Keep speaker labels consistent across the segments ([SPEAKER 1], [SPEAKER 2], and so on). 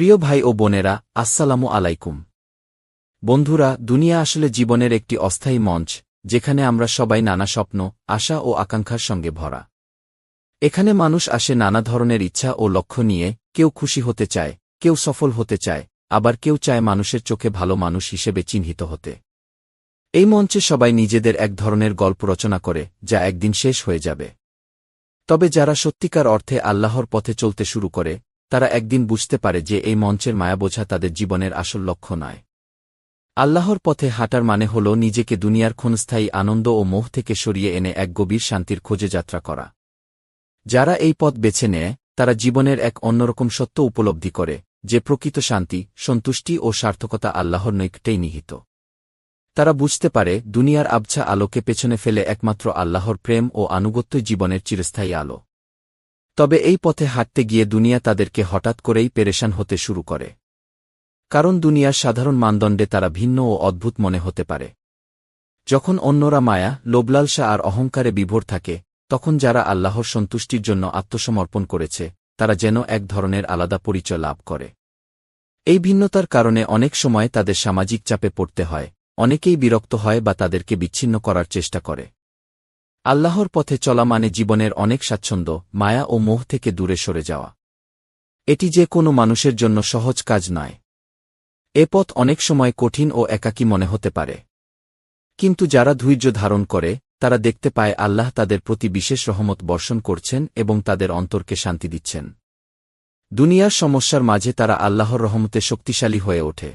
[SPEAKER 1] প্রিয় ভাই ও বোনেরা, আসসালামু আলাইকুম। বন্ধুরা, দুনিয়া আসলে জীবনের একটি অস্থায়ী মঞ্চ, যেখানে আমরা সবাই নানা স্বপ্ন, আশা ও আকাঙ্ক্ষার সঙ্গে ভরা। এখানে মানুষ আসে নানা ধরনের ইচ্ছা ও লক্ষ্য নিয়ে, কেউ খুশি হতে চায়, কেউ সফল হতে চায়, আবার কেউ চায় মানুষের চোখে ভালো মানুষ হিসেবে চিহ্নিত হতে। এই মঞ্চে সবাই নিজেদের এক ধরনের গল্প রচনা করে, যা একদিন শেষ হয়ে যাবে। তবে যারা সত্যিকার অর্থে আল্লাহর পথে চলতে শুরু করে তারা একদিন বুঝতে পারে যে এই মঞ্চের মায়া বোঝা তাদের জীবনের আসল লক্ষ্য নয়। আল্লাহর পথে হাঁটার মানে হল নিজেকে দুনিয়ার ক্ষণস্থায়ী আনন্দ ও মোহ থেকে সরিয়ে এনে এক গভীর শান্তির খোঁজে যাত্রা করা। যারা এই পথ বেছে নেয়, তারা জীবনের এক অন্যরকম সত্য উপলব্ধি করে, যে প্রকৃত শান্তি, সন্তুষ্টি ও সার্থকতা আল্লাহর নৈকটেই নিহিত। তারা বুঝতে পারে, দুনিয়ার আবছা আলোকে পেছনে ফেলে একমাত্র আল্লাহর প্রেম ও আনুগত্যই জীবনের চিরস্থায়ী আলো। তবে এই পথে হাঁটতে গিয়ে দুনিয়া তাদেরকে হঠাৎ করেই পেরেশান হতে শুরু করে। কারণ দুনিয়ার সাধারণ মানদণ্ডে তারা ভিন্ন ও অদ্ভুত মনে হতে পারে। যখন অন্যরা মায়া লোবলালসা আর অহংকারে বিভোর থাকে, তখন যারা আল্লাহর সন্তুষ্টির জন্য আত্মসমর্পণ করেছে, তারা যেন এক ধরনের আলাদা পরিচয় লাভ করে। এই ভিন্নতার কারণে অনেক সময় তাদের সামাজিক চাপে পড়তে হয়, অনেকেই বিরক্ত হয় বা তাদেরকে বিচ্ছিন্ন করার চেষ্টা করে। আল্লাহর পথে চলা মানে জীবনের অনেক স্বাচ্ছন্দ্য, মায়া ও মোহ থেকে দূরে সরে যাওয়া। এটি যে কোনো মানুষের জন্য সহজ কাজ নয়। এ পথ অনেক সময় কঠিন ও একাকী মনে হতে পারে। কিন্তু যারা ধৈর্য ধারণ করে, তারা দেখতে পায় আল্লাহ তাদের প্রতি বিশেষ রহমত বর্ষণ করছেন এবং তাদের অন্তরকে শান্তি দিচ্ছেন। দুনিয়ার সমস্যার মাঝে তারা আল্লাহর রহমতে শক্তিশালী হয়ে ওঠে।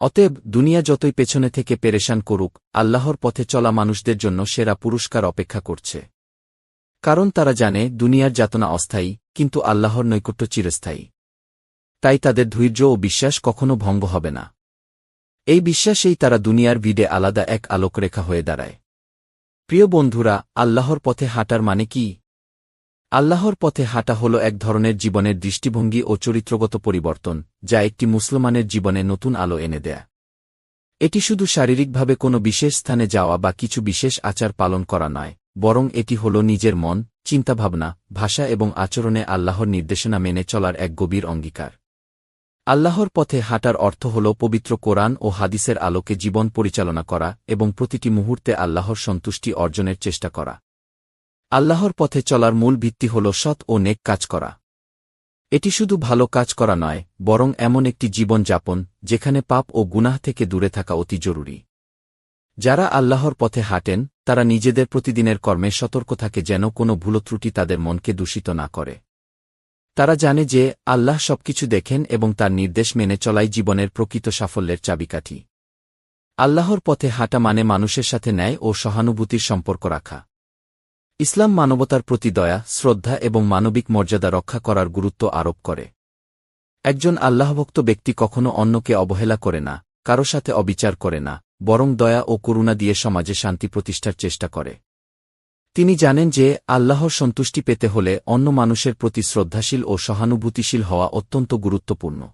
[SPEAKER 1] অতএব দুনিয়া যতই পেছনে থেকে পেরেশান করুক, আল্লাহর পথে চলা মানুষদের জন্য সেরা পুরস্কার অপেক্ষা করছে। কারণ তারা জানে, দুনিয়ার যাতনা অস্থায়ী, কিন্তু আল্লাহর নৈকট্য চিরস্থায়ী। তাই তাদের ধৈর্য ও বিশ্বাস কখনো ভঙ্গ হবে না। এই বিশ্বাসেই তারা দুনিয়ার ভিডে আলাদা এক আলোকরেখা হয়ে দাঁড়ায়। প্রিয় বন্ধুরা, আল্লাহর পথে হাঁটার মানে কি? আল্লাহর পথে হাঁটা হল এক ধরনের জীবনের দৃষ্টিভঙ্গি ও চরিত্রগত পরিবর্তন, যা একটি মুসলমানের জীবনে নতুন আলো এনে দেয়। এটি শুধু শারীরিকভাবে কোনো বিশেষ স্থানে যাওয়া বা কিছু বিশেষ আচার পালন করা নয়, বরং এটি হল নিজের মন, চিন্তাভাবনা, ভাষা এবং আচরণে আল্লাহর নির্দেশনা মেনে চলার এক গভীর অঙ্গীকার। আল্লাহর পথে হাঁটার অর্থ হল পবিত্র কোরআন ও হাদিসের আলোকে জীবন পরিচালনা করা এবং প্রতিটি মুহূর্তে আল্লাহর সন্তুষ্টি অর্জনের চেষ্টা করা। আল্লাহর পথে চলার মূল ভিত্তি হল সৎ ও নেক কাজ করা। এটি শুধু ভালো কাজ করা নয়, বরং এমন একটি জীবন যাপন যেখানে পাপ ও গুনাহ থেকে দূরে থাকা অতি জরুরি। যারা আল্লাহর পথে হাঁটেন, তারা নিজেদের প্রতিদিনের কর্মে সতর্ক থাকে যেন কোনো ভুলত্রুটি তাদের মনকে দূষিত না করে। তারা জানে যে, আল্লাহ সবকিছু দেখেন এবং তার নির্দেশ মেনে চলাই জীবনের প্রকৃত সাফল্যের চাবিকাঠি। আল্লাহর পথে হাঁটা মানে মানুষের সাথে ন্যায় ও সহানুভূতির সম্পর্ক রাখা। ইসলাম মানবতার প্রতি দয়া, শ্রদ্ধা এবং মানবিক মর্যাদা রক্ষা করার গুরুত্ব আরোপ করে। একজন আল্লাহভক্ত ব্যক্তি কখনো অন্যকে অবহেলা করে না, কারও সাথে অবিচার করে না, বরং দয়া ও করুণা দিয়ে সমাজে শান্তি প্রতিষ্ঠার চেষ্টা করে। তিনি জানেন যে, আল্লাহর সন্তুষ্টি পেতে হলে অন্য মানুষের প্রতি শ্রদ্ধাশীল ও সহানুভূতিশীল হওয়া অত্যন্ত গুরুত্বপূর্ণ।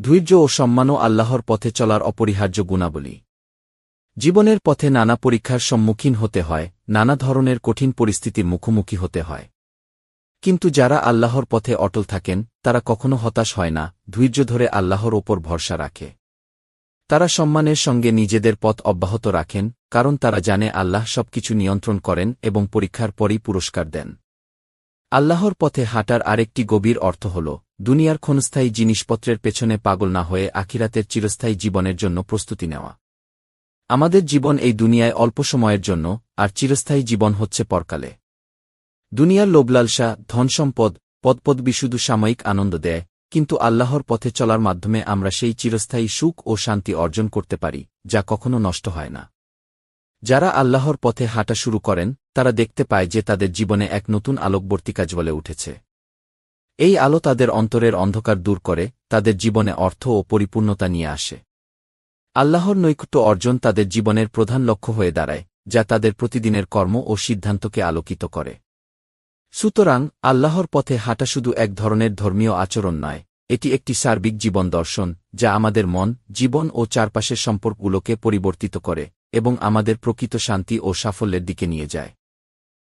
[SPEAKER 1] ধৈর্য ও সম্মানও আল্লাহর পথে চলার অপরিহার্য গুণাবলী। জীবনের পথে নানা পরীক্ষার সম্মুখীন হতে হয়, নানা ধরনের কঠিন পরিস্থিতির মুখোমুখি হতে হয়। কিন্তু যারা আল্লাহর পথে অটল থাকেন, তারা কখনো হতাশ হয় না, ধৈর্য ধরে আল্লাহর ওপর ভরসা রাখে। তারা সম্মানের সঙ্গে নিজেদের পথ অব্যাহত রাখেন, কারণ তারা জানে আল্লাহ সবকিছু নিয়ন্ত্রণ করেন এবং পরীক্ষার পরই পুরস্কার দেন। আল্লাহর পথে হাঁটার আরেকটি গভীর অর্থ হল, দুনিয়ার ক্ষণস্থায়ী জিনিসপত্রের পেছনে পাগল না হয়ে আখিরাতের চিরস্থায়ী জীবনের জন্য প্রস্তুতি নেওয়া। আমাদের জীবন এই দুনিয়ায় অল্প সময়ের জন্য, আর চিরস্থায়ী জীবন হচ্ছে পরকালে। দুনিয়ার লোবলালসা ধনসম্পদ পদপদবি শুধু সাময়িক আনন্দ দেয়, কিন্তু আল্লাহর পথে চলার মাধ্যমে আমরা সেই চিরস্থায়ী সুখ ও শান্তি অর্জন করতে পারি, যা কখনো নষ্ট হয় না। যারা আল্লাহর পথে হাঁটা শুরু করেন, তারা দেখতে পায় যে তাদের জীবনে এক নতুন আলোকবর্তিকা জ্বলে উঠেছে। এই আলো তাদের অন্তরের অন্ধকার দূর করে, তাদের জীবনে অর্থ ও পরিপূর্ণতা নিয়ে আসে। আল্লাহর নৈকট্য অর্জন তাদের জীবনের প্রধান লক্ষ্য হয়ে দাঁড়ায়, যা তাদের প্রতিদিনের কর্ম ও সিদ্ধান্তকে আলোকিত করে। সুতরাং, আল্লাহর পথে হাঁটা শুধু এক ধরনের ধর্মীয় আচরণ নয়, এটি একটি সার্বিক জীবন দর্শন, যা আমাদের মন, জীবন ও চারপাশের সম্পর্কগুলোকে পরিবর্তিত করে, এবং আমাদের প্রকৃত শান্তি ও সাফল্যের দিকে নিয়ে যায়।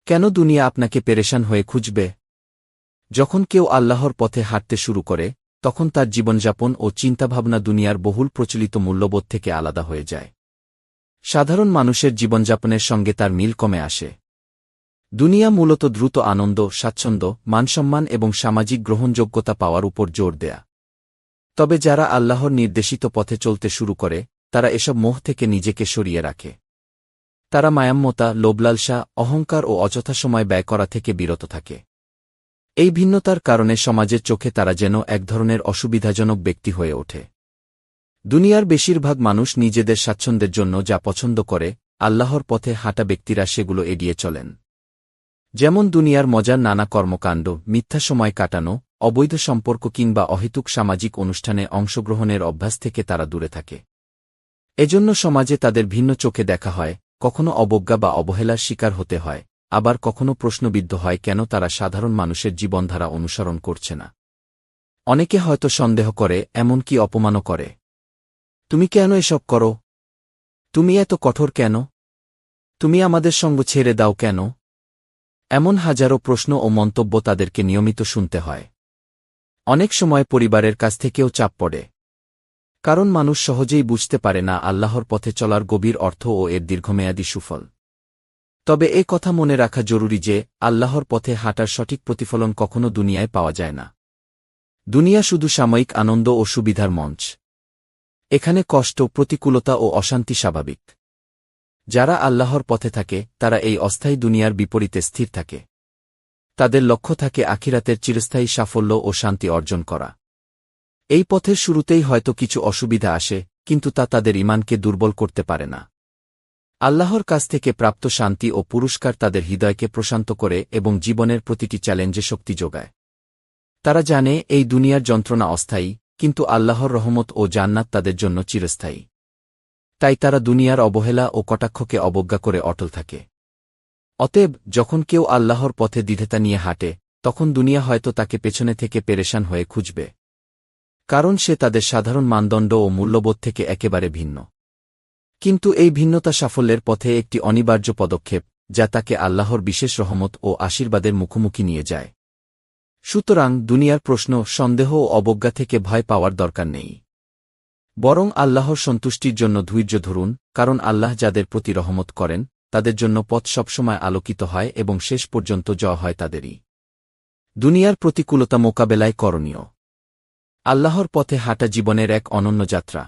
[SPEAKER 1] কেন দুনিয়া আপনাকে পেরেশান হয়ে খুঁজবে? যখন কেউ আল্লাহর পথে হাঁটতে শুরু করে তখন তার জীবনযাপন ও চিন্তাভাবনা দুনিয়ার বহুল প্রচলিত মূল্যবোধ থেকে আলাদা হয়ে যায়। সাধারণ মানুষের জীবনযাপনের সঙ্গে তার মিল কমে আসে। দুনিয়া মূলত দ্রুত আনন্দ, স্বাচ্ছন্দ্য, মানসম্মান এবং সামাজিক গ্রহণযোগ্যতা পাওয়ার উপর জোর দেয়া। তবে যারা আল্লাহর নির্দেশিত পথে চলতে শুরু করে, তারা এসব মোহ থেকে নিজেকে সরিয়ে রাখে। তারা মায়াম্মতা লোবলালসা অহংকার ও অযথা সময় ব্যয় করা থেকে বিরত থাকে। এই ভিন্নতার কারণে সমাজের চোখে তারা যেন এক ধরনের অসুবিধাজনক ব্যক্তি হয়ে ওঠে। দুনিয়ার বেশিরভাগ মানুষ নিজেদের স্বাচ্ছন্দ্যের জন্য যা পছন্দ করে, আল্লাহর পথে হাঁটা ব্যক্তিরা সেগুলো এড়িয়ে চলেন। যেমন দুনিয়ার মজার নানা কর্মকাণ্ড, মিথ্যা সময় কাটানো, অবৈধ সম্পর্ক কিংবা অহেতুক সামাজিক অনুষ্ঠানে অংশগ্রহণের অভ্যাস থেকে তারা দূরে থাকে। এজন্য সমাজে তাদের ভিন্ন চোখে দেখা হয়, কখনো অবজ্ঞা বা অবহেলার শিকার হতে হয়। আবার কখনো প্রশ্নবিদ্ধ হয় কেন তারা সাধারণ মানুষের জীবনধারা অনুসরণ করছে না। অনেকে হয়তো সন্দেহ করে এমনকি অপমানও করে। তুমি কেন এসব করো? তুমি এত কঠোর কেন? তুমি আমাদের সঙ্গ ছেড়ে দাও কেন? এমন হাজারো প্রশ্ন ও মন্তব্য তাদেরকে নিয়মিত শুনতে হয়। অনেক সময় পরিবারের কাছ থেকেও চাপ পড়ে। কারণ মানুষ সহজেই বুঝতে পারে না আল্লাহর পথে চলার গভীর অর্থ ও এর দীর্ঘমেয়াদী সুফল। তবে এ কথা মনে রাখা জরুরি যে, আল্লাহর পথে হাঁটার সঠিক প্রতিফলন কখনো দুনিয়ায় পাওয়া যায় না। দুনিয়া শুধু সাময়িক আনন্দ ও সুবিধার মঞ্চ। এখানে কষ্ট, প্রতিকূলতা ও অশান্তি স্বাভাবিক। যারা আল্লাহর পথে থাকে, তারা এই অস্থায়ী দুনিয়ার বিপরীতে স্থির থাকে। তাদের লক্ষ্য থাকে আখিরাতের চিরস্থায়ী সাফল্য ও শান্তি অর্জন করা। এই পথের শুরুতেই হয়তো কিছু অসুবিধা আসে, কিন্তু তা তাদের ইমানকে দুর্বল করতে পারে না। আল্লাহর কাছ থেকে প্রাপ্ত শান্তি ও পুরস্কার তাদের হৃদয়কে প্রশান্ত করে এবং জীবনের প্রতিটি চ্যালেঞ্জে শক্তি যোগায়। তারা জানে, এই দুনিয়ার যন্ত্রণা অস্থায়ী, কিন্তু আল্লাহর রহমত ও জান্নাত তাদের জন্য চিরস্থায়ী। তাই তারা দুনিয়ার অবহেলা ও কটাক্ষকে অবজ্ঞা করে অটল থাকে। অতএব, যখন কেউ আল্লাহর পথে দ্বিধেতা নিয়ে হাঁটে, তখন দুনিয়া হয়তো তাকে পেছনে থেকে পেরেশান হয়ে খুঁজবে। কারণ সে তাদের সাধারণ মানদণ্ড ও মূল্যবোধ থেকে একেবারে ভিন্ন। কিন্তু এই ভিন্নতা সাফল্যের পথে একটি অনিবার্য পদক্ষেপ, যা তাকে আল্লাহর বিশেষ রহমত ও আশীর্বাদের মুখোমুখি নিয়ে যায়। সুতরাং দুনিয়ার প্রশ্ন, সন্দেহ ও অবজ্ঞা থেকে ভয় পাওয়ার দরকার নেই। বরং আল্লাহর সন্তুষ্টির জন্য ধৈর্য ধরুন, কারণ আল্লাহ যাদের প্রতি রহমত করেন, তাদের জন্য পথ সবসময় আলোকিত হয় এবং শেষ পর্যন্ত জয় হয় তাদেরই। দুনিয়ার প্রতিকূলতা মোকাবেলায় করণীয়। আল্লাহর পথে হাঁটা জীবনের এক অনন্য যাত্রা।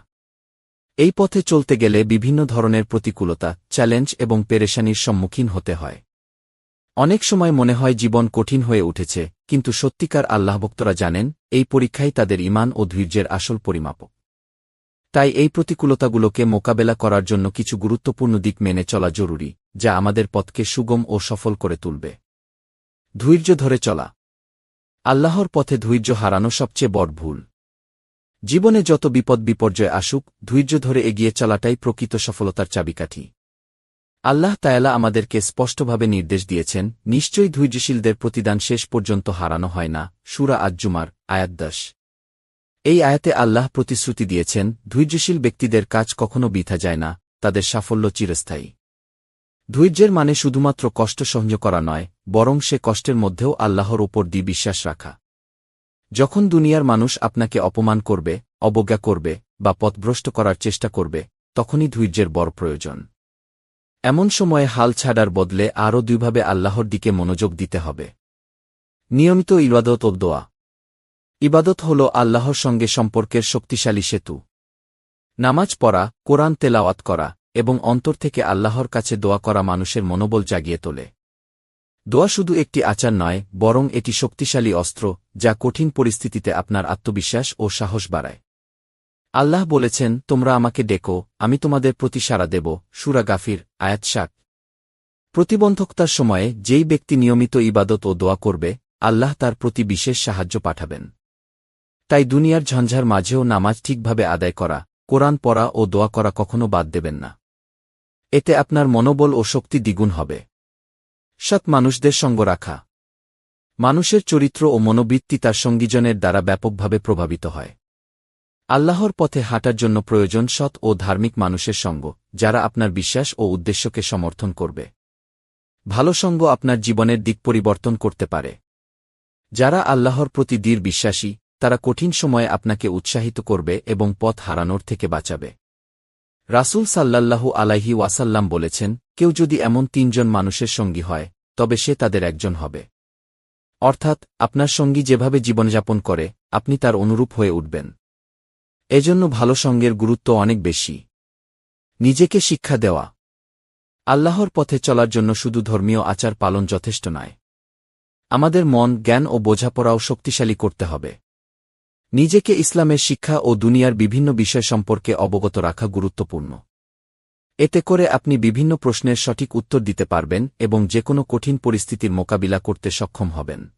[SPEAKER 1] এই পথে চলতে গেলে বিভিন্ন ধরনের প্রতিকূলতা, চ্যালেঞ্জ এবং পেরেশানির সম্মুখীন হতে হয়। অনেক সময় মনে হয় জীবন কঠিন হয়ে উঠেছে, কিন্তু সত্যিকার আল্লাহভক্তরা জানেন, এই পরীক্ষাই তাদের ইমান ও ধৈর্যের আসল পরিমাপক। তাই এই প্রতিকূলতাগুলোকে মোকাবেলা করার জন্য কিছু গুরুত্বপূর্ণ দিক মেনে চলা জরুরি, যা আমাদের পথকে সুগম ও সফল করে তুলবে। ধৈর্য ধরে চলা। আল্লাহর পথে ধৈর্য হারানো সবচেয়ে বড় ভুল। জীবনে যত বিপদ বিপর্যয় আসুক, ধৈর্য ধরে এগিয়ে চলাটাই প্রকৃত সফলতার চাবিকাঠি। আল্লাহ তায়ালা আমাদেরকে স্পষ্টভাবে নির্দেশ দিয়েছেন, নিশ্চয়ই ধৈর্যশীলদের প্রতিদান শেষ পর্যন্ত হারানো হয় না, সুরা আজ্জুমার আয়াদ্দাস এই আয়াতে আল্লাহ প্রতিশ্রুতি দিয়েছেন, ধৈর্যশীল ব্যক্তিদের কাজ কখনো বিথা যায় না, তাদের সাফল্য চিরস্থায়ী। ধৈর্যের মানে শুধুমাত্র কষ্ট সহ্য করা নয়, বরং সে কষ্টের মধ্যেও আল্লাহর ওপর দি বিশ্বাস রাখা। যখন দুনিয়ার মানুষ আপনাকে অপমান করবে, অবজ্ঞা করবে, বা পথভ্রষ্ট করার চেষ্টা করবে, তখনই ধৈর্যের বড় প্রয়োজন। এমন সময়ে হাল ছাড়ার বদলে আরও দুইভাবে আল্লাহর দিকে মনোযোগ দিতে হবে। নিয়মিত ইবাদত ও দোয়া। ইবাদত হল আল্লাহর সঙ্গে সম্পর্কের শক্তিশালী সেতু। নামাজ পড়া, কোরআন তেলাওয়াত করা, এবং অন্তর থেকে আল্লাহর কাছে দোয়া করা মানুষের মনোবল জাগিয়ে তোলে। দোয়া শুধু একটি আচার নয়, বরং এটি শক্তিশালী অস্ত্র, যা কঠিন পরিস্থিতিতে আপনার আত্মবিশ্বাস ও সাহস বাড়ায়। আল্লাহ বলেছেন, তোমরা আমাকে ডেকো, আমি তোমাদের প্রতি সাড়া দেব। সুরা গাফির, আয়াত শাক প্রতিবন্ধকতার সময়ে যেই ব্যক্তি নিয়মিত ইবাদত ও দোয়া করবে, আল্লাহ তার প্রতি বিশেষ সাহায্য পাঠাবেন। তাই দুনিয়ার ঝঞ্ঝার মাঝেও নামাজ ঠিকভাবে আদায় করা, কোরআন পড়া ও দোয়া করা কখনো বাদ দেবেন না। এতে আপনার মনোবল ও শক্তি দ্বিগুণ হবে। সৎ মানুষদের সঙ্গ রাখা। মানুষের চরিত্র ও মনোবৃত্তি তার সঙ্গীজনের দ্বারা ব্যাপকভাবে প্রভাবিত হয়। আল্লাহর পথে হাঁটার জন্য প্রয়োজন সৎ ও ধার্মিক মানুষের সঙ্গ, যারা আপনার বিশ্বাস ও উদ্দেশ্যকে সমর্থন করবে। ভালো সঙ্গ আপনার জীবনের দিক পরিবর্তন করতে পারে। যারা আল্লাহর প্রতি দৃঢ় বিশ্বাসী, তারা কঠিন সময়ে আপনাকে উৎসাহিত করবে এবং পথ হারানোর থেকে বাঁচাবে। রাসূল সাল্লাল্লাহু আলাইহি ওয়াসাল্লাম বলেছেন, কেউ যদি এমন তিনজন মানুষের সঙ্গী হয় তবে সে তাদের একজন হবে। অর্থাৎ, আপনার সঙ্গী যেভাবে জীবনযাপন করে, আপনি তার অনুরূপ হয়ে উঠবেন। এজন্য ভালো সঙ্গের গুরুত্ব অনেক বেশি। নিজেকে শিক্ষা দেওয়া। আল্লাহর পথে চলার জন্য শুধু ধর্মীয় আচার পালন যথেষ্ট নয়। আমাদের মন, জ্ঞান ও বোঝাপড়াও শক্তিশালী করতে হবে। নিজেকে ইসলামের শিক্ষা ও দুনিয়ার বিভিন্ন বিষয় সম্পর্কে অবগত রাখা গুরুত্বপূর্ণ। এতে করে আপনি বিভিন্ন প্রশ্নের সঠিক উত্তর দিতে পারবেন এবং যে কোনো কঠিন পরিস্থিতির মোকাবিলা করতে সক্ষম হবেন।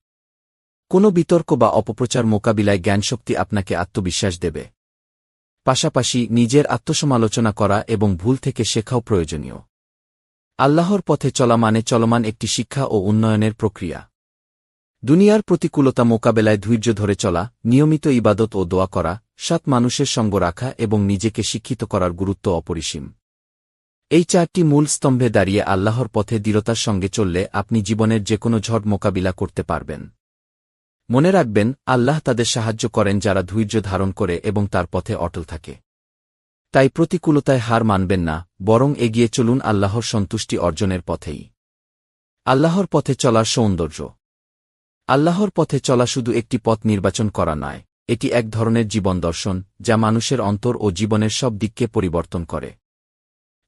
[SPEAKER 1] কোনো বিতর্ক বা অপপ্রচার মোকাবিলায় জ্ঞানশক্তি আপনাকে আত্মবিশ্বাস দেবে। পাশাপাশি নিজের আত্মসমালোচনা করা এবং ভুল থেকে শেখাও প্রয়োজনীয়। আল্লাহর পথে চলা মানে চলমান একটি শিক্ষা ও উন্নয়নের প্রক্রিয়া। দুনিয়ার প্রতিকূলতা মোকাবেলায় ধৈর্য ধরে চলা, নিয়মিত ইবাদত ও দোয়া করা সাত মানুষের সঙ্গ রাখা এবং নিজেকে শিক্ষিত করার গুরুত্ব অপরিসীম। এই চারটি মূল স্তম্ভে দাঁড়িয়ে আল্লাহর পথে দৃঢ়তার সঙ্গে চললে আপনি জীবনের যে কোনো ঝড় মোকাবিলা করতে পারবেন। মনে রাখবেন, আল্লাহ তাদের সাহায্য করেন যারা ধৈর্য ধারণ করে এবং তার পথে অটল থাকে। তাই প্রতিকূলতায় হার মানবেন না, বরং এগিয়ে চলুন আল্লাহর সন্তুষ্টি অর্জনের পথেই। আল্লাহর পথে চলার সৌন্দর্য। আল্লাহর পথে চলা শুধু একটি পথ নির্বাচন করা নয়, এটি এক ধরনের জীবন দর্শন, যা মানুষের অন্তর ও জীবনের সব দিককে পরিবর্তন করে।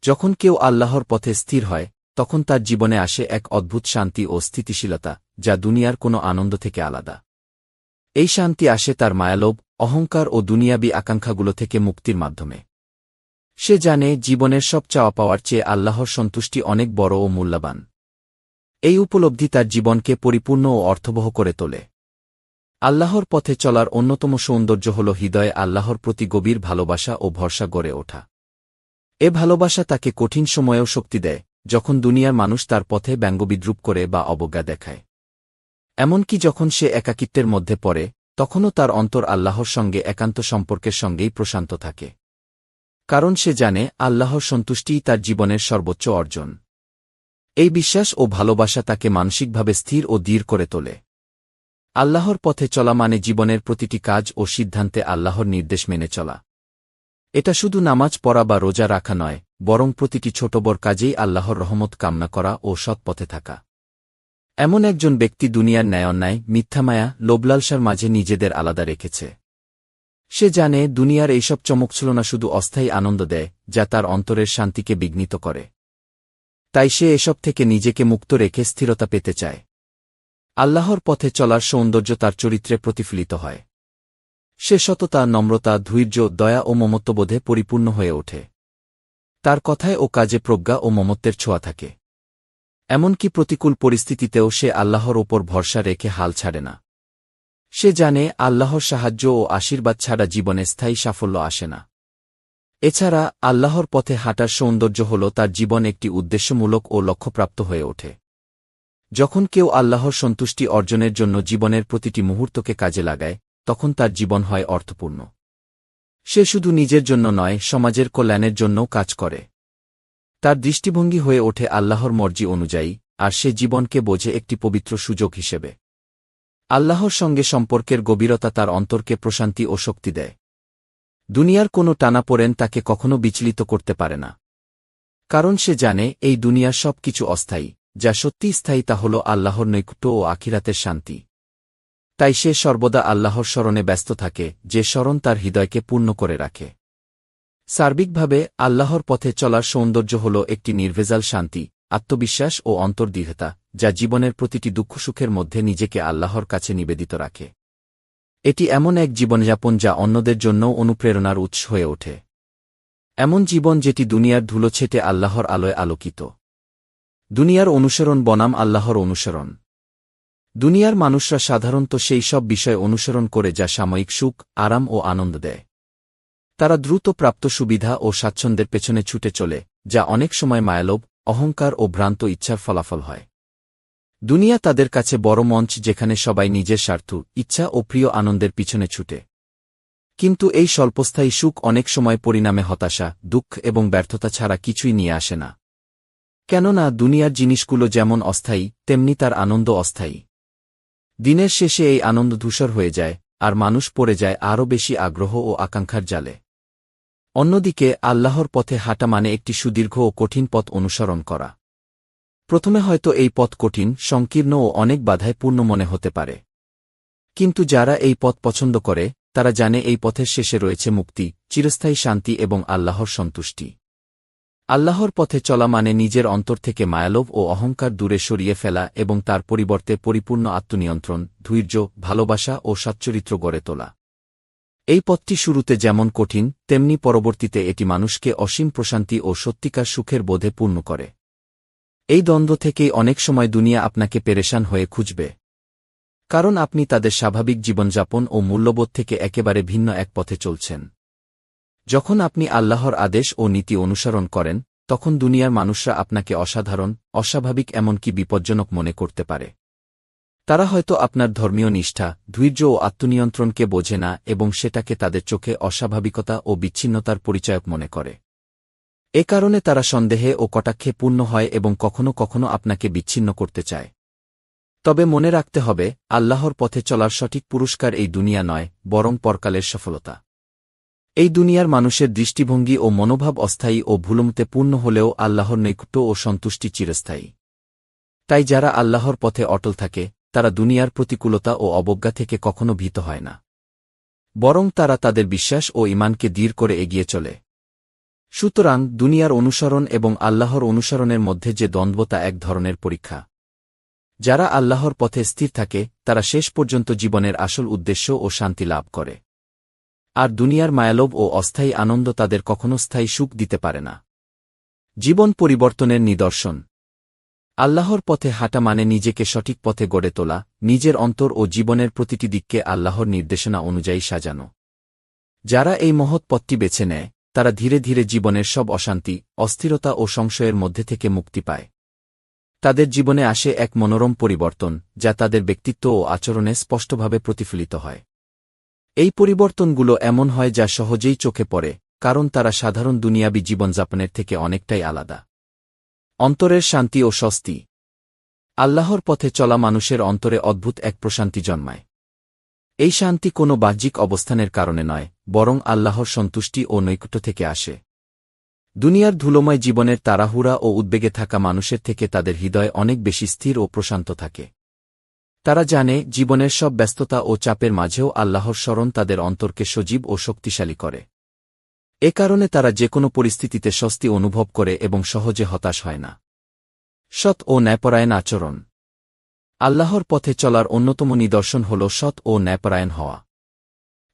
[SPEAKER 1] যখন কেউ আল্লাহর পথে স্থির হয়, তখন তার জীবনে আসে এক অদ্ভুত শান্তি ও স্থিতিশীলতা, যা দুনিয়ার কোনো আনন্দ থেকে আলাদা। এই শান্তি আসে তার মায়ালোভ, অহংকার ও দুনিয়াবী আকাঙ্ক্ষাগুলো থেকে মুক্তির মাধ্যমে। সে জানে জীবনের সব চাওয়া পাওয়ার চেয়ে আল্লাহর সন্তুষ্টি অনেক বড় ও মূল্যবান। এই উপলব্ধি তার জীবনকে পরিপূর্ণ ও অর্থবহ করে তোলে। আল্লাহর পথে চলার অন্যতম সৌন্দর্য হল হৃদয়ে আল্লাহর প্রতি গভীর ভালোবাসা ও ভরসা গড়ে ওঠা। এ ভালোবাসা তাকে কঠিন সময়েও শক্তি দেয়, যখন দুনিয়ার মানুষ তার পথে ব্যঙ্গবিদ্রুপ করে বা অবজ্ঞা দেখায়। এমনকি যখন সে একাকিত্বের মধ্যে পড়ে, তখনও তার অন্তর আল্লাহর সঙ্গে একান্ত সম্পর্কের সঙ্গেই প্রশান্ত থাকে। কারণ সে জানে, আল্লাহর সন্তুষ্টিই তার জীবনের সর্বোচ্চ অর্জন। এই বিশ্বাস ও ভালোবাসা তাকে মানসিকভাবে স্থির ও দৃঢ় করে তোলে। আল্লাহর পথে চলা মানে জীবনের প্রতিটি কাজ ও সিদ্ধান্তে আল্লাহর নির্দেশ মেনে চলা। এটা শুধু নামাজ পড়া বা রোজা রাখা নয়, বরং প্রতিটি ছোট বড় কাজেই আল্লাহর রহমত কামনা করা ও সৎপথে থাকা। এমন একজন ব্যক্তি দুনিয়ার ন্যায় অন্যায় মিথ্যামায়া লোবলালসার মাঝে নিজেদের আলাদা রেখেছে। সে জানে দুনিয়ার এইসব চমকছলনা শুধু অস্থায়ী আনন্দ দেয়, যা তার অন্তরের শান্তিকে বিঘ্নিত করে। তাই সে এসব থেকে নিজেকে মুক্ত রেখে স্থিরতা পেতে চায়। আল্লাহর পথে চলার সৌন্দর্য তার চরিত্রে প্রতিফলিত হয়। সে সততা, নম্রতা, ধৈর্য, দয়া ও মমত্ববোধে পরিপূর্ণ হয়ে ওঠে। তার কথায় ও কাজে প্রজ্ঞা ও মমত্বের ছোঁয়া থাকে। এমনকি প্রতিকূল পরিস্থিতিতেও সে আল্লাহর ওপর ভরসা রেখে হাল ছাড়ে না। সে জানে আল্লাহর সাহায্য ও আশীর্বাদ ছাড়া জীবনে স্থায়ী সাফল্য আসে না। এছাড়া আল্লাহর পথে হাঁটার সৌন্দর্য হল তার জীবন একটি উদ্দেশ্যমূলক ও লক্ষ্যপ্রাপ্ত হয়ে ওঠে। যখন কেউ আল্লাহর সন্তুষ্টি অর্জনের জন্য জীবনের প্রতিটি মুহূর্তকে কাজে লাগায় তখন তার জীবন হয় অর্থপূর্ণ। সে শুধু নিজের জন্য নয়, সমাজের কল্যাণের জন্যও কাজ করে। তার দৃষ্টিভঙ্গি হয়ে ওঠে আল্লাহর মর্জি অনুযায়ী, আর সে জীবনকে বোঝে একটি পবিত্র সুযোগ হিসেবে। আল্লাহর সঙ্গে সম্পর্কের গভীরতা তার অন্তরকে প্রশান্তি ও শক্তি দেয়। দুনিয়ার কোনো টানাপোড়েন তাকে কখনো বিচলিত করতে পারে না। কারণ সে জানে, এই দুনিয়ার সব কিছু অস্থায়ী, যা সত্যি স্থায়ী তা হল আল্লাহর নৈকুট্য ও আখিরাতের শান্তি। তাই সে সর্বদা আল্লাহর স্মরণে ব্যস্ত থাকে, যে স্মরণ তার হৃদয়কে পূর্ণ করে রাখে। সার্বিকভাবে, আল্লাহর পথে চলার সৌন্দর্য হল একটি নির্ভেজাল শান্তি, আত্মবিশ্বাস ও অন্তর্দৃঢ়তা, যা জীবনের প্রতিটি দুঃখ সুখের মধ্যে নিজেকে আল্লাহর কাছে নিবেদিত রাখে। এটি এমন এক জীবনযাপন যা অন্যদের জন্যও অনুপ্রেরণার উৎস হয়ে ওঠে। এমন জীবন যেটি দুনিয়ার ধুলো ছেটে আল্লাহর আলোয় আলোকিত। দুনিয়ার অনুসরণ বনাম আল্লাহর অনুসরণ। দুনিয়ার মানুষরা সাধারণত সেই সব বিষয় অনুসরণ করে যা সাময়িক সুখ, আরাম ও আনন্দ দেয়। তারা দ্রুত প্রাপ্ত সুবিধা ও স্বাচ্ছন্দ্যের পেছনে ছুটে চলে, যা অনেক সময় মায়ালোভ, অহংকার ও ভ্রান্ত ইচ্ছার ফলাফল হয়। দুনিয়া তাদের কাছে বড় মঞ্চ যেখানে সবাই নিজের স্বার্থ, ইচ্ছা ও প্রিয় আনন্দের পিছনে ছুটে। কিন্তু এই স্বল্পস্থায়ী সুখ অনেক সময় পরিণামে হতাশা, দুঃখ এবং ব্যর্থতা ছাড়া কিছুই নিয়ে আসে না। কেননা দুনিয়ার জিনিসগুলো যেমন অস্থায়ী, তেমনি তার আনন্দ অস্থায়ী। দিনের শেষে এই আনন্দ ধূসর হয়ে যায়, আর মানুষ পড়ে যায় আরও বেশি আগ্রহ ও আকাঙ্ক্ষার জালে। অন্যদিকে, আল্লাহর পথে হাঁটা মানে একটি সুদীর্ঘ ও কঠিন পথ অনুসরণ করা। প্রথমে হয়তো এই পথ কঠিন, সংকীর্ণ ও অনেক বাধায় পূর্ণ মনে হতে পারে। কিন্তু যারা এই পথ পছন্দ করে, তারা জানে এই পথের শেষে রয়েছে মুক্তি, চিরস্থায়ী শান্তি এবং আল্লাহর সন্তুষ্টি। আল্লাহর পথে চলা মানে নিজের অন্তর থেকে মায়ালোভ ও অহংকার দূরে সরিয়ে ফেলা এবং তার পরিবর্তে পরিপূর্ণ আত্মনিয়ন্ত্রণ, ধৈর্য, ভালোবাসা ও সচ্চরিত্র গড়ে তোলা। এই পথটি শুরুতে যেমন কঠিন, তেমনি পরবর্তীতে এটি মানুষকে অসীম প্রশান্তি ও সত্যিকার সুখের বোধে পূর্ণ করে। এই দ্বন্দ্ব থেকেই অনেক সময় দুনিয়া আপনাকে পেরেশান হয়ে খুঁজবে। কারণ আপনি তাদের স্বাভাবিক জীবনযাপন ও মূল্যবোধ থেকে একেবারে ভিন্ন এক পথে চলছেন। যখন আপনি আল্লাহর আদেশ ও নীতি অনুসরণ করেন, তখন দুনিয়ার মানুষরা আপনাকে অসাধারণ, অস্বাভাবিক এমনকি বিপজ্জনক মনে করতে পারে। তারা হয়তো আপনার ধর্মীয় নিষ্ঠা, ধৈর্য ও আত্মনিয়ন্ত্রণকে বোঝে না এবং সেটাকে তাদের চোখে অস্বাভাবিকতা ও বিচ্ছিন্নতার পরিচয়ক মনে করে। এ কারণে তারা সন্দেহে ও কটাক্ষে পূর্ণ হয় এবং কখনো কখনো আপনাকে বিচ্ছিন্ন করতে চায়। তবে মনে রাখতে হবে, আল্লাহর পথে চলার সঠিক পুরস্কার এই দুনিয়া নয়, বরং পরকালের সফলতা। এই দুনিয়ার মানুষের দৃষ্টিভঙ্গি ও মনোভাব অস্থায়ী ও ভুলমতে পূর্ণ হলেও আল্লাহর নৈকট্য ও সন্তুষ্টি চিরস্থায়ী। তাই যারা আল্লাহর পথে অটল থাকে, তারা দুনিয়ার প্রতিকূলতা ও অবজ্ঞা থেকে কখনো ভীত হয় না। বরং তারা তাদের বিশ্বাস ও ইমানকে দৃঢ় করে এগিয়ে চলে। সুতরাং দুনিয়ার অনুসরণ এবং আল্লাহর অনুসরণের মধ্যে যে দ্বন্দ্বতা এক ধরনের পরীক্ষা। যারা আল্লাহর পথে স্থির থাকে, তারা শেষ পর্যন্ত জীবনের আসল উদ্দেশ্য ও শান্তি লাভ করে। আর দুনিয়ার মায়ালোভ ও অস্থায়ী আনন্দ তাদের কখনো স্থায়ী সুখ দিতে পারে না। জীবন পরিবর্তনের নিদর্শন। আল্লাহর পথে হাঁটা মানে নিজেকে সঠিক পথে গড়ে তোলা, নিজের অন্তর ও জীবনের প্রতিটি দিককে আল্লাহর নির্দেশনা অনুযায়ী সাজানো। যারা এই মহৎ পথটি বেছে নেয়, তারা ধীরে ধীরে জীবনের সব অশান্তি, অস্থিরতা ও সংশয়ের মধ্যে থেকে মুক্তি পায়। তাদের জীবনে আসে এক মনোরম পরিবর্তন, যা তাদের ব্যক্তিত্ব ও আচরণে স্পষ্টভাবে প্রতিফলিত হয়। এই পরিবর্তনগুলো এমন হয় যা সহজেই চোখে পড়ে, কারণ তারা সাধারণ দুনিয়াবী জীবনযাপনের থেকে অনেকটাই আলাদা। অন্তরের শান্তি ও স্বস্তি। আল্লাহর পথে চলা মানুষের অন্তরে অদ্ভুত এক প্রশান্তি জন্মায়। এই শান্তি কোনো বাহ্যিক অবস্থানের কারণে নয়, বরং আল্লাহর সন্তুষ্টি ও নৈকট্য থেকে আসে। দুনিয়ার ধুলোময় জীবনের তাড়াহুড়া ও উদ্বেগে থাকা মানুষের থেকে তাদের হৃদয় অনেক বেশি স্থির ও প্রশান্ত থাকে। তারা জানে, জীবনের সব ব্যস্ততা ও চাপের মাঝেও আল্লাহর স্মরণ তাদের অন্তরকে সজীব ও শক্তিশালী করে। এ কারণে তারা যে কোনো পরিস্থিতিতে স্বস্তি অনুভব করে এবং সহজে হতাশ হয় না। সৎ ও ন্যায়পরায়ণ আচরণ। আল্লাহর পথে চলার অন্যতম নিদর্শন হল সৎ ও ন্যায়পরায়ণ হওয়া।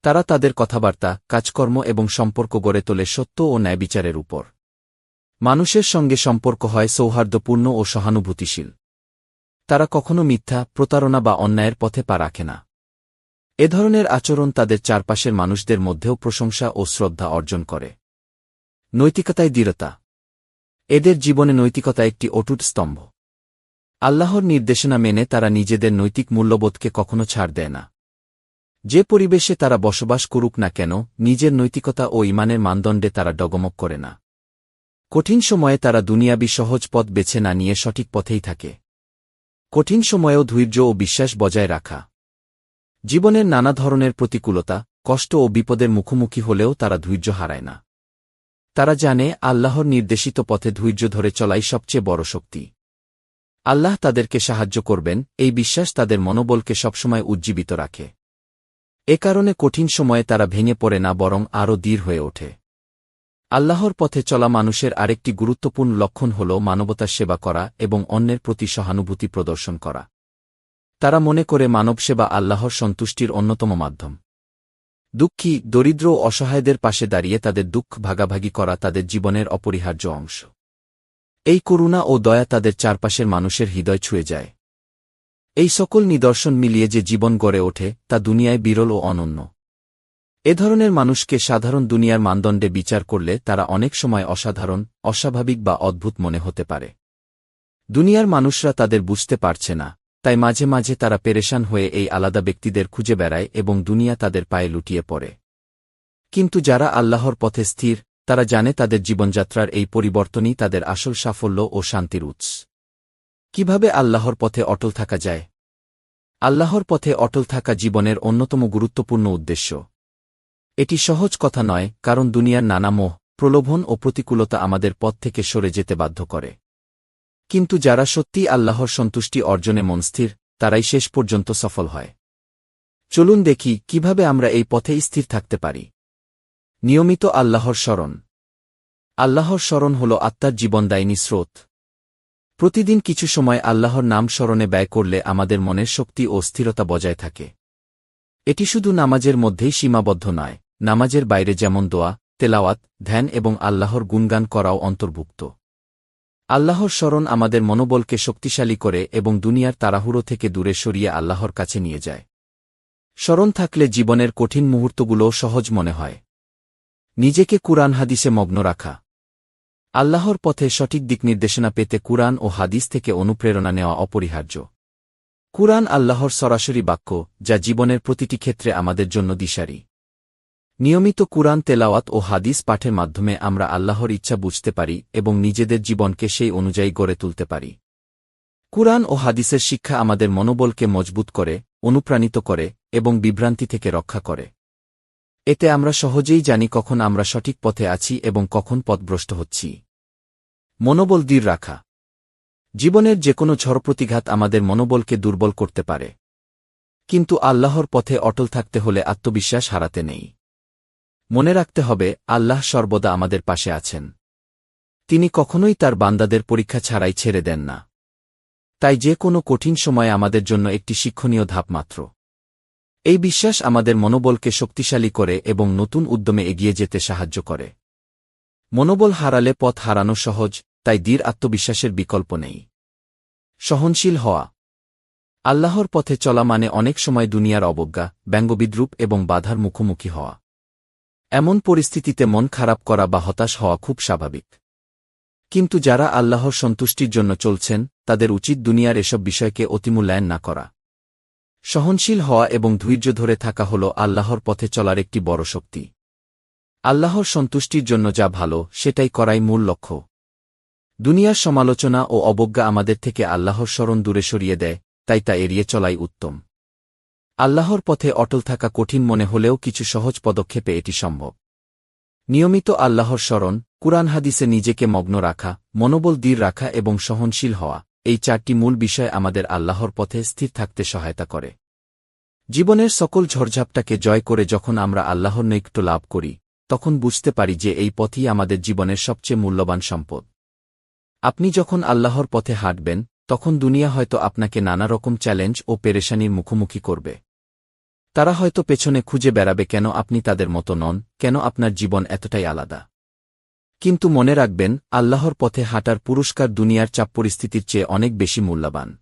[SPEAKER 1] তারা তাদের কথাবার্তা, কাজকর্ম এবং সম্পর্ক গড়ে তোলে সত্য ও ন্যায়বিচারের উপর। মানুষের সঙ্গে সম্পর্ক হয় সৌহার্দ্যপূর্ণ ও সহানুভূতিশীল। তারা কখনো মিথ্যা, প্রতারণা বা অন্যায়ের পথে পা রাখে না। এ ধরনের আচরণ তাদের চারপাশের মানুষদের মধ্যেও প্রশংসা ও শ্রদ্ধা অর্জন করে। নৈতিকতায় দৃঢ়তা। এদের জীবনে নৈতিকতা একটি অটুট স্তম্ভ। আল্লাহর নির্দেশনা মেনে তারা নিজেদের নৈতিক মূল্যবোধকে কখনো ছাড় দেয় না। যে পরিবেশে তারা বসবাস করুক না কেন, নিজের নৈতিকতা ও ইমানের মানদণ্ডে তারা ডগমক করে না। কঠিন সময়ে তারা দুনিয়াবি সহজ পথ বেছে না নিয়ে সঠিক পথেই থাকে। কঠিন সময়েও ধৈর্য ও বিশ্বাস বজায় রাখা। জীবনের নানা ধরনের প্রতিকূলতা, কষ্ট ও বিপদের মুখোমুখি হলেও তারা ধৈর্য হারায় না। তারা জানে আল্লাহর নির্দেশিত পথে ধৈর্য ধরে চলাই সবচেয়ে বড় শক্তি। আল্লাহ তাদেরকে সাহায্য করবেন, এই বিশ্বাস তাদের মনোবলকে সবসময় উজ্জীবিত রাখে। এ কারণে কঠিন সময়ে তারা ভেঙে পড়ে না, বরং আরও দৃঢ় হয়ে ওঠে। আল্লাহর পথে চলা মানুষের আরেকটি গুরুত্বপূর্ণ লক্ষণ হল মানবতার সেবা করা এবং অন্যের প্রতি সহানুভূতি প্রদর্শন করা। তারা মনে করে মানবসেবা আল্লাহর সন্তুষ্টির অন্যতম মাধ্যম। দুঃখী, দরিদ্র ও অসহায়দের পাশে দাঁড়িয়ে তাদের দুঃখ ভাগাভাগি করা তাদের জীবনের অপরিহার্য অংশ। এই করুণা ও দয়া তাদের চারপাশের মানুষের হৃদয় ছুঁয়ে যায়। এই সকল নিদর্শন মিলিয়ে যে জীবন গড়ে ওঠে, তা দুনিয়ায় বিরল ও অনন্য। এ ধরনের মানুষকে সাধারণ দুনিয়ার মানদণ্ডে বিচার করলে তারা অনেক সময় অসাধারণ, অস্বাভাবিক বা অদ্ভুত মনে হতে পারে। দুনিয়ার মানুষরা তাদের বুঝতে পারছে না, তাই মাঝে মাঝে তারা পেরেশান হয়ে এই আলাদা ব্যক্তিদের খুঁজে বেড়ায় এবং দুনিয়া তাদের পায়ে লুটিয়ে পড়ে। কিন্তু যারা আল্লাহর পথে স্থির, তারা জানে তাদের জীবনযাত্রার এই পরিবর্তনই তাদের আসল সাফল্য ও শান্তির উৎস। কীভাবে আল্লাহর পথে অটল থাকা যায়? আল্লাহর পথে অটল থাকা জীবনের অন্যতম গুরুত্বপূর্ণ উদ্দেশ্য। এটি সহজ কথা নয়, কারণ দুনিয়ার নানা মোহ, প্রলোভন ও প্রতিকূলতা আমাদের পথ থেকে সরে যেতে বাধ্য করে। কিন্তু যারা সত্যিই আল্লাহর সন্তুষ্টি অর্জনে মনস্থির তারাই শেষ পর্যন্ত সফল হয়। চলুন দেখি কীভাবে আমরা এই পথে স্থির থাকতে পারি। নিয়মিত আল্লাহর স্মরণ। আল্লাহর স্মরণ হল আত্মার জীবনদায়িনী স্রোত। প্রতিদিন কিছু সময় আল্লাহর নাম স্মরণে ব্যয় করলে আমাদের মনের শক্তি ও স্থিরতা বজায় থাকে। এটি শুধু নামাজের মধ্যেই সীমাবদ্ধ নয় নামাজের বাইরে যেমন দোয়া, তেলাওয়াত, ধ্যান এবং আল্লাহর গুণগান করাও অন্তর্ভুক্ত। আল্লাহর স্মরণ আমাদের মনোবলকে শক্তিশালী করে এবং দুনিয়ার তাড়াহুড়ো থেকে দূরে সরিয়ে আল্লাহর কাছে নিয়ে যায়। স্মরণ থাকলে জীবনের কঠিন মুহূর্তগুলোও সহজ মনে হয়। নিজেকে কুরআন হাদিসে মগ্ন রাখা। আল্লাহর পথে সঠিক দিক নির্দেশনা পেতে কুরআন ও হাদিস থেকে অনুপ্রেরণা নেওয়া অপরিহার্য। কুরআন আল্লাহর সরাসরি বাক্য, যা জীবনের প্রতিটি ক্ষেত্রে আমাদের জন্য দিশারি। নিয়মিত কুরআন তেলাওয়াত ও হাদিস পাঠের মাধ্যমে আমরা আল্লাহর ইচ্ছা বুঝতে পারি এবং নিজেদের জীবনকে সেই অনুযায়ী গড়ে তুলতে পারি। কুরআন ও হাদিসের শিক্ষা আমাদের মনোবলকে মজবুত করে, অনুপ্রাণিত করে এবং বিভ্রান্তি থেকে রক্ষা করে। এতে আমরা সহজেই জানি কখন আমরা সঠিক পথে আছি এবং কখন পথভ্রষ্ট হচ্ছি। মনোবল দৃঢ় রাখা। জীবনের যে কোনো ঝড় প্রতিঘাত আমাদের মনোবলকে দুর্বল করতে পারে। কিন্তু আল্লাহর পথে অটল থাকতে হলে আত্মবিশ্বাস হারাতে নেই। মনে রাখতে হবে, আল্লাহ সর্বদা আমাদের পাশে আছেন। তিনি কখনোই তার বান্দাদের পরীক্ষা ছাড়াই ছেড়ে দেন না। তাই যে কোনো কঠিন সময় আমাদের জন্য একটি শিক্ষণীয় ধাপ মাত্র। এই বিশ্বাস আমাদের মনোবলকে শক্তিশালী করে এবং নতুন উদ্যমে এগিয়ে যেতে সাহায্য করে। মনোবল হারালে পথ হারানো সহজ, তাই দীর আত্মবিশ্বাসের বিকল্প নেই। সহনশীল হওয়া। আল্লাহর পথে চলা মানে অনেক সময় দুনিয়ার অবজ্ঞা, ব্যঙ্গবিদ্রুপ এবং বাধার মুখোমুখি হওয়া। এমন পরিস্থিতিতে মন খারাপ করা বা হতাশ হওয়া খুব স্বাভাবিক। কিন্তু যারা আল্লাহর সন্তুষ্টির জন্য চলছেন, তাদের উচিত দুনিয়ার এসব বিষয়কে অতিমূল্যায়ন না করা। সহনশীল হওয়া এবং ধৈর্য ধরে থাকা হল আল্লাহর পথে চলার একটি বড় শক্তি। আল্লাহর সন্তুষ্টির জন্য যা ভালো, সেটাই করাই মূল লক্ষ্য। দুনিয়ার সমালোচনা ও অবজ্ঞা আমাদের থেকে আল্লাহর স্মরণ দূরে সরিয়ে দেয়, তাই তা এড়িয়ে চলাই উত্তম। আল্লাহর পথে অটল থাকা কঠিন মনে হলেও কিছু সহজ পদক্ষেপে এটি সম্ভব। নিয়মিত আল্লাহর স্মরণ, কুরআন হাদিসে নিজেকে মগ্ন রাখা, মনোবল দৃঢ় রাখা এবং সহনশীল হওয়া, এই চারটি মূল বিষয় আমাদের আল্লাহর পথে স্থির থাকতে সহায়তা করে। জীবনের সকল ঝড়ঝাপটাকে জয় করে যখন আমরা আল্লাহর নৈক্য লাভ করি, তখন বুঝতে পারি যে এই পথই আমাদের জীবনের সবচেয়ে মূল্যবান সম্পদ। আপনি যখন আল্লাহর পথে হাঁটবেন তখন দুনিয়া হয়তো আপনাকে নানা রকম চ্যালেঞ্জ ও পেরেশানির মুখোমুখি করবে। তারা হয়তো পেছনে খুঁজে বেড়াবে কেন আপনি তাদের মতো নন, কেন আপনার জীবন এতটাই আলাদা। কিন্তু মনে রাখবেন, আল্লাহর পথে হাঁটার পুরস্কার দুনিয়ার চাপ পরিস্থিতির চেয়ে অনেক বেশি মূল্যবান।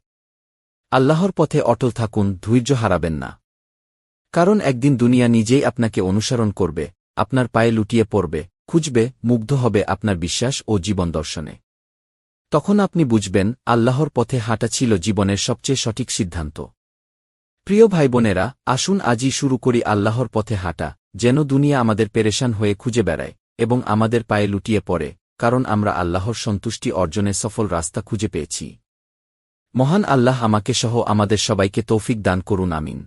[SPEAKER 1] আল্লাহর পথে অটল থাকুন, ধৈর্য হারাবেন না। কারণ একদিন দুনিয়া নিজেই আপনাকে অনুসরণ করবে, আপনার পায়ে লুটিয়ে পড়বে, খুঁজবে, মুগ্ধ হবে আপনার বিশ্বাস ও জীবন দর্শনে। তখন আপনি বুঝবেন, আল্লাহর পথে হাঁটা ছিল জীবনের সবচেয়ে সঠিক সিদ্ধান্ত। প্রিয় ভাই বোনেরা আসুন আজই শুরু করি আল্লাহর পথে হাঁটা, যেন দুনিয়া আমাদের পেরেশান হয়ে খুঁজে বেড়ায়, এবং আমাদের পায়ে লুটিয়ে পড়ে, কারণ আমরা আল্লাহর সন্তুষ্টি অর্জনে সফল রাস্তা খুঁজে পেয়েছি। মহান আল্লাহ আমাকে সহ আমাদের সবাইকে তৌফিক দান করুন, আমিন।